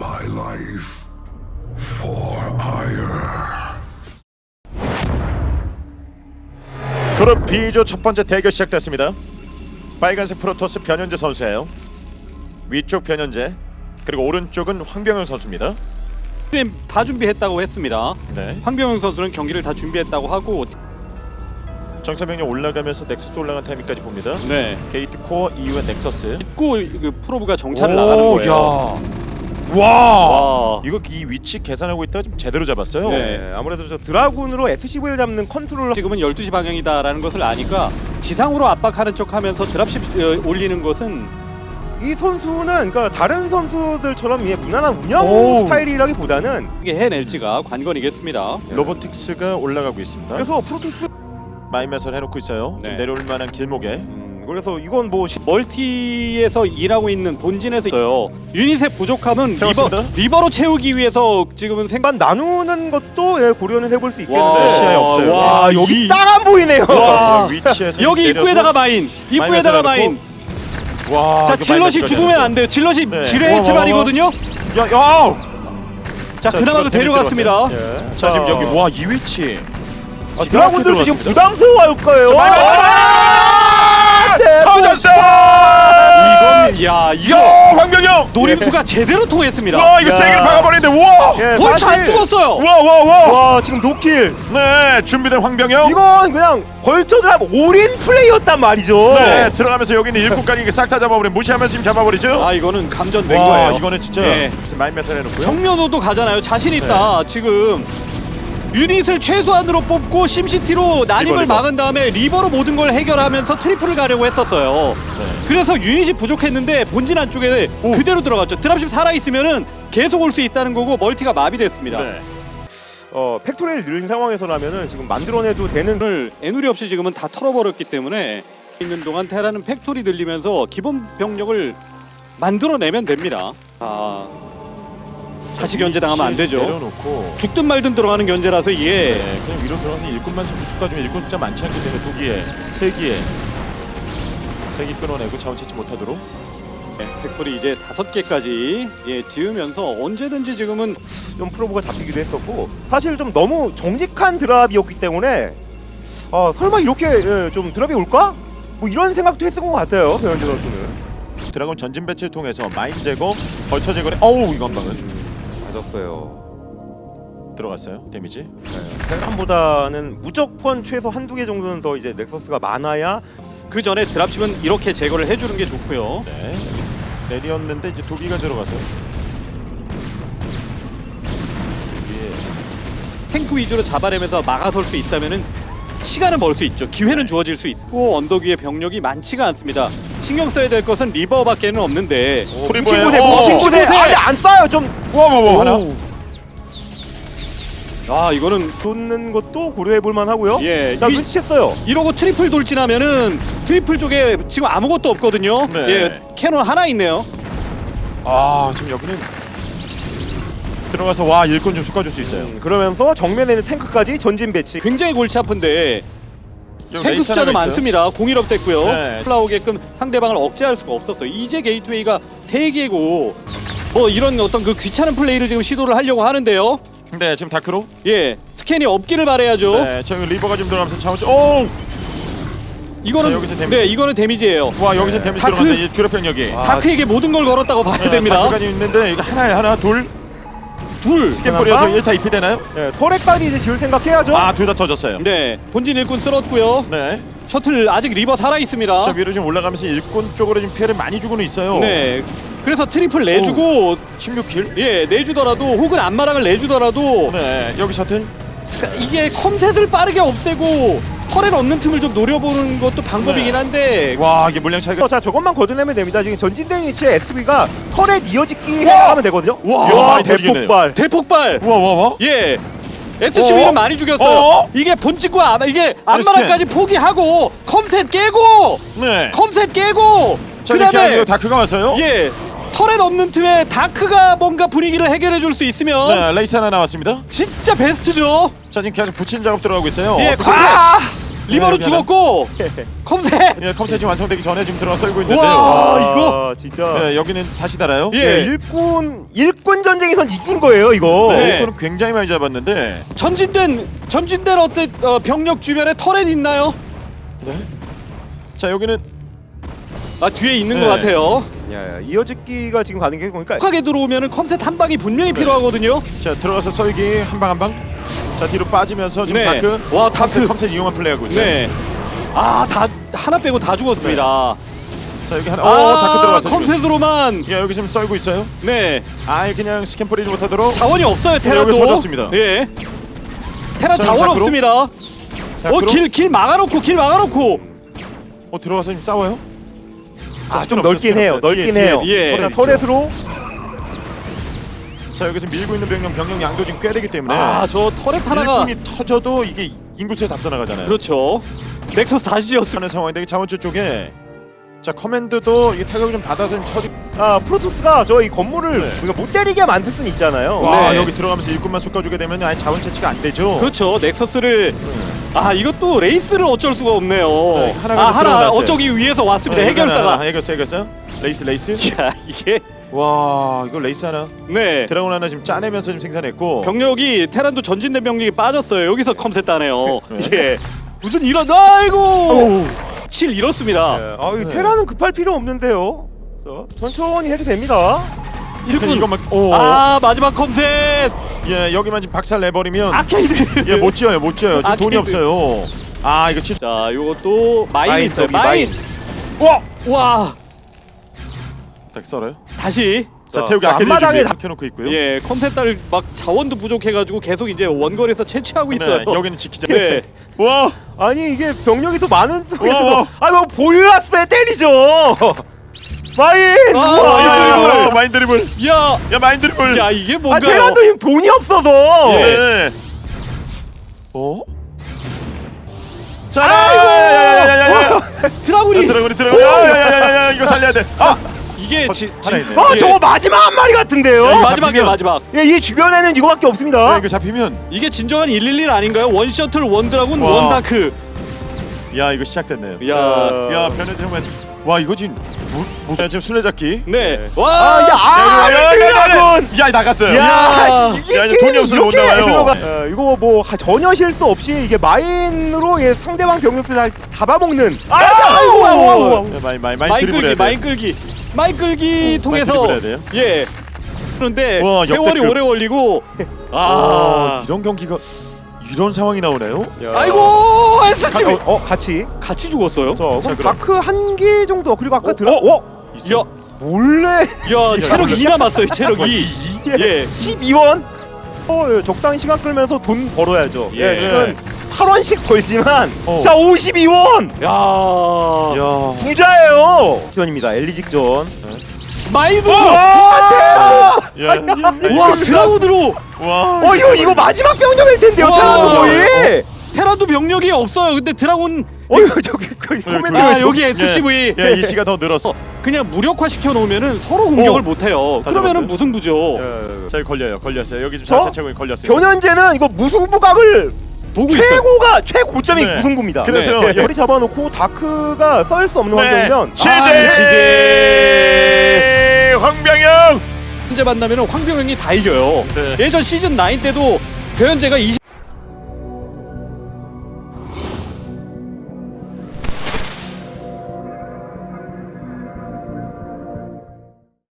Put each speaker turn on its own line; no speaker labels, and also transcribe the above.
my life for ire.
그룹 B조 첫 번째 대결 시작됐습니다. 빨간색 프로토스 변현재 선수예요. 위쪽 변현재 그리고 오른쪽은 황병현 선수입니다.
다 준비했다고 했습니다.
네.
황병영 선수는 경기를 다 준비했다고 하고
정찰병력 올라가면서 넥서스 올라간 타이밍까지 봅니다.
네.
게이트 코어 이후에 넥서스.
고그 프로브가 정찰을 나가는 거예요.
야. 와.
와.
이거 이 위치 계산하고 있다가 좀 제대로 잡았어요.
네.
네, 아무래도 저 드라군으로 SCV를 잡는 컨트롤러
지금은 12시 방향이다라는 것을 아니까 지상으로 압박하는 척하면서 드랍십 어, 올리는 것은
이 선수는 그러니까 다른 선수들처럼 예, 무난한 운영
오.
스타일이라기보다는
이게 해낼지가 관건이겠습니다.
로보틱스가 올라가고 있습니다.
그래서 프로토스
마이맷을 해놓고 있어요.
네.
좀 내려올 만한 길목에.
음, 그래서 이건 뭐 시-
멀티에서 일하고 있는 본진에서 있어요. 유닛의 부족함은 리버. 리버로 채우기 위해서 지금은 생각
반 나누는 것도 예, 고려는 해볼 수 있겠는데
와,
시야에 없어요.
와,
아, 여기
이-
딱 안 보이네요.
와.
위치에서
여기
내려서
입구에다가 마인, 입구에다가 마인.
와.
자,
이거
질럿이 죽으면 안 돼요. 질럿이
네.
지뢰의
와, 와,
체발이거든요.
야, 야.
자, 그나마도 데려갔습니다.
예. 자, 지금 여기 와 이 위치.
아, 드라군들도 지금. 부담스러워할 거예요.
아!
네,
터졌어!
이건 야, 이거
야, 황병영.
노림수가 제대로 통했습니다.
와, 이거
야.
세개를 박아버리는데 와.
예,
벌써 안
사실-
죽었어요.
와, 와, 와.
와 지금 노킬.
네, 준비된 황병영.
이건 그냥 벌처드랍 올인 플레이였단 말이죠.
네, 들어가면서 여기는 일국까지 싹다 잡아버린 무시하면서 지금 잡아버리죠.
아, 이거는 감전된
와,
거예요.
이거는 진짜
네.
마인맷을 해놓고요.
정면호도 가잖아요. 자신 있다. 지금 유닛을 최소한으로 뽑고 심시티로 난입을
리버.
막은 다음에 리버로 모든 걸 해결하면서 트리플을 가려고 했었어요.
네.
그래서 유닛이 부족했는데 본진 안쪽에 그대로 들어갔죠. 드랍십 살아 있으면은 계속 올 수 있다는 거고 멀티가 마비됐습니다.
네.
어 팩토리를 늘린 상황에서라면은 지금 만들어내도 되는
오늘 애누리 없이 지금은 다 털어버렸기 때문에 있는 동안 테라는 팩토리 들리면서 기본 병력을 만들어내면 됩니다. 아 다시 견제당하면 안 되죠.
내려놓고.
죽든 말든 들어가는 견제라서 이게
네, 그냥 위로 들어가서 일꾼만 중에 일꾼 숫자 많지 않기 때문에 두 기에 세 기에 세기 끊어내고 자원 채취 못하도록.
네, 팩토리 이제 다섯 개까지 예, 지으면서 언제든지 지금은
좀 프로브가 잡히기도 했었고 사실 좀 너무 정직한 드랍이었기 때문에 아 설마 이렇게 예, 좀 드랍이 올까? 뭐 이런 생각도 했을 것 같아요 배현재 선수는
드라곤 전진 배치를 통해서 마인 제거, 벌처 제거에 어우 한 방은
맞았어요
들어갔어요. 데미지.
테란보다는 무조건 최소 한두 개 정도는 더 이제 넥서스가 많아야
그 전에 드랍십은 이렇게 제거를 해주는 게 좋고요.
네. 내리었는데 이제 도기가 들어가서 위에
탱크 위주로 잡아내면서 막아설 수 있다면은 시간을 벌수 있죠. 기회는 주어질 수 있고 언덕 위에 병력이 많지가 않습니다. 신경 써야 될 것은 리버밖에는 없는데
프리보예요.
친구대
어,
뭐 친구대
친구대!
아니 안 쏴요 좀
와와와 하나.
아 이거는
쏟는 것도 고려해 볼 만하고요
예
자
이-
눈치챘어요
이러고 트리플 돌진하면은 트리플 쪽에 지금 아무것도 없거든요.
네.
예 캐논 하나 있네요.
아 지금 여기는 들어가서 와 일꾼 좀 솎아줄 수 있어요.
음, 그러면서 정면에 있는 탱크까지 전진 배치
굉장히 골치 아픈데 탱크
레이스
숫자도
하나가 있어요.
많습니다. 공일업 됐고요.
네.
올라오게끔 상대방을 억제할 수가 없었어요. 이제 게이트웨이가 세 개고 뭐 이런 어떤 그 귀찮은 플레이를 지금 시도를 하려고 하는데요.
네 지금 다크로.
예, 스캔이 없기를 바래야죠.
네 저기 리버가 지금 들어가면서 자원. 오.
이거는
자, 여기서 데미지.
네, 이거는 데미지예요.
와 여기서 데미지
다크.
들어갔는데 이 주력 병력이.
다크에게 모든 걸 걸었다고 봐야 됩니다.
다크가 있는데 이거 하나에 하나 둘.
둘.
스캔 뿌려서
하나?
1타 2피 되나요?
예, 터렛까지 이제 지을 생각해야죠
아 둘 다 터졌어요.
네, 본진 일꾼 쓸었고요.
네.
셔틀 아직 리버 살아 있습니다.
저 위로 지금 올라가면서 일꾼 쪽으로 지금 피해를 많이 주고는 있어요.
네. 그래서 트리플 내주고
16킬.
예 내주더라도 혹은 안마랑을 내주더라도
네 여기 셔틀.
이게 컴셋을 빠르게 없애고 털에 없는 틈을 좀 노려보는 것도 방법이긴
네.
한데
와 이게 물량 차이가.
어, 자 저것만 거둬내면 됩니다 지금 전진된 위치에 SB가 터렛 이어짓기 하면 되거든요
와,
와
많이 터지겠네요.
대폭발
대폭발
와와와.
예 SCV는
어?
많이 죽였어요
어?
이게 본직과 아마 이게 안마랑까지 포기하고 컴셋 깨고
네.
컴셋 깨고
자,
그
이렇게
다음에
하면 다크가 왔어요.
예 털에 없는 틈에 다크가 뭔가 분위기를 해결해 줄 수 있으면
네 레이스 하나 나왔습니다.
진짜 베스트죠
자 지금 계속 붙이는 작업 들어가고 있어요.
예
어,
컴셋
아!
리버로
하나.
죽었고 컴셋.
예, 컴셋이 완성되기 전에 지금 들어가 썰고 있는데요.
와,
아,
이거.
진짜
예, 여기는 다시 달아요.
예.
예, 일꾼 일꾼 전쟁에선 이긴 거예요 이거.
네.
이거는 굉장히 많이 잡았는데.
전진된 전진된 어때 어, 병력 주변에 터렛 있나요?
네. 자, 여기는
아 뒤에 있는
네.
것 같아요.
야, 야, 이어짓기가 지금 가는 게 보니까
촉하게 들어오면은 컴셋 한 방이
네.
분명히 필요하거든요.
자, 들어가서 썰기 한 방 한 방. 자, 뒤로 빠지면서 지금
네.
다크.
와, 다크.
컴셋, 이용한 플레이하고 있어요.
네. 아 다 하나 빼고 다 죽었습니다.
자, 여기 하나.
아
어, 다크 들어가서. 지금.
컴셋으로만
예, 여기 지금 썰고 있어요.
네
아예 그냥 스캔 뿌리지 못하도록.
자원이 없어요 테란도.
여기 터졌습니다.
예. 테란
자,
자원
밖으로.
없습니다.
자,
어
그럼-
길 길 막아놓고 길 막아놓고.
어, 들어가서 지금 싸워요?
아, 좀 넓긴 해요. 넓긴
뒤에,
해요.
예.
있죠.
터렛으로
자, 여기서 밀고 있는 병력 병력 양도 지금 꽤 되기 때문에.
아 저 터렛 하나가
일꾼이 터져도 이게 인구수에 답서 나가잖아요.
그렇죠. 넥서스 다시 지었습니다.
하는 상황인데 자원주 쪽에 자 커맨드도 이게 타격을 좀 받아서 좀 쳐지.
아 프로토스가 저 이 건물을
네.
우리가 못 때리게 만들 수는 있잖아요.
와
네.
여기 들어가면서 일꾼만 솎아주게 되면 아예 자원 채취가 안 되죠.
그렇죠. 넥서스를 아 이것도 레이스를 어쩔 수가 없네요.
네, 하나가 아좀
하나
들어갔어요.
어쩌기 위해서 왔습니다.
네,
해결사가.
해결사 해결사. 레이스 레이스.
야 이게
와 이거 레이스 하나.
네
드라곤 하나 지금 짜내면서 지금 생산했고.
병력이 테란도 전진된 병력이 빠졌어요. 여기서 컴셋 따네요.
네.
예 무슨 이런 아이고 7 잃었습니다.
네. 아, 이
네.
테라는 급할 필요 없는데요. 자, 천천히 해도 됩니다.
일꾼 이거 막. 오.
아 마지막 컴셋
예 여기만 지금 박살 내버리면
아케이드.
예 못 지어요 못 지어요. 지금 돈이
아케이드.
없어요. 아 이거 취소.
자 요것도 마인,
마인,
있어요. 마인. 와 와.
딱 썰어요.
다시
자그
아케이드
앞마당에 다-
켜놓고 있고요.
예 컴셋 딸막 자원도 부족해가지고 계속 이제 원거리에서 채취하고 있어요.
네, 여기는 지키자.
네.
와.
아니 이게 병력이 더 많은
와,
속에서
와.
아뭐 보유하스에 때리죠. 마인.
아,
야,
드리블.
마인 드리블.
야,
야 마인 드리블.
야 이게
아
뭔가요?
테란도 지금 돈이 없어서.
예. 어? 자,
아이고!
야야야야야야.
드라군이
드라곤이 들어가. 야야야야야 이거 살려야 돼. 아,
이게 지,
하나
지,
있네.
어
예.
저거 마지막 한 마리 같은데요.
야, 이거
마지막이에요
잡히면-
마지막.
예, 이 주변에는 이거밖에 없습니다.
야, 이거 잡히면
이게 진정한 111 아닌가요? 원 셔틀, 원 드라군,
와.
원 다크.
야 이거 시작됐네요.
야,
야 변현 정 말 와 이거 지금 뭐, 뭐 지금 술래잡기.
네.
아,
와,
야, 아,
야, 야, 야, 야,
드라군.
야 나갔어요.
야,
야.
이게
야, 이제
게임이
돈이 없으면 못
이렇게
나와요.
흘러가- 어, 이거 뭐 하- 전혀 실수 없이 이게 마인으로 예, 상대방 병력들 다 잡아먹는. 아, 아이고, 아이고, 아이고.
야, 많이 많이 많이
마인 끌기,
돼.
마인 끌기, 마인 끌기
어,
통해서
마인 드리블 해야 돼요?
예. 그런데
와,
세월이
역대급.
오래 걸리고
아
아,
이런 경기가 이런 상황이 나오네요.
아이고 SC
가- 어, 어, 같이.
같이 죽었어요?
자, 그럼
그럼.
다크 한 개 정도 그리고 아까
어,
들어.
어?
어?
야,
몰래
야 체력 2 남았어요. 체력 2. 예.
12원. 어, 예, 적당히 시간 끌면서 돈 벌어야죠.
예.
예, 지금 8원씩 벌지만
어.
자, 52원.
야,
야.
부자예요. 직전입니다. 엘리 직전.
마이드.
와,
야.
와 드라군으로
와.
어, 이거 이거 마지막 병력일 텐데요.
와.
테라도 거의.
테라도 병력이 없어요. 근데 드라군
어, 이거 저기 그 코멘트
아
왜
여기 SCV
예, 이 시가 더 늘었어.
그냥 무력화 시켜 놓으면은 서로 공격을
어.
못 해요.
다
그러면은
잡았어요?
무승부죠.
예.
자, 여기 걸려요. 걸렸어요. 여기 지금
저?
자체 체공이 걸렸어요.
변현재는 이거 무승부각을
보고 있어.
최고가 최고점이
네.
무승부입니다.
그래서요.
네. 머리 잡아놓고 다크가 썰 수 없는 환경이면
취재.
아, 취재.
황병영.
현재 만나면은 황병영이 다 이겨요.
네.
예전 시즌 9 때도 배현재가 20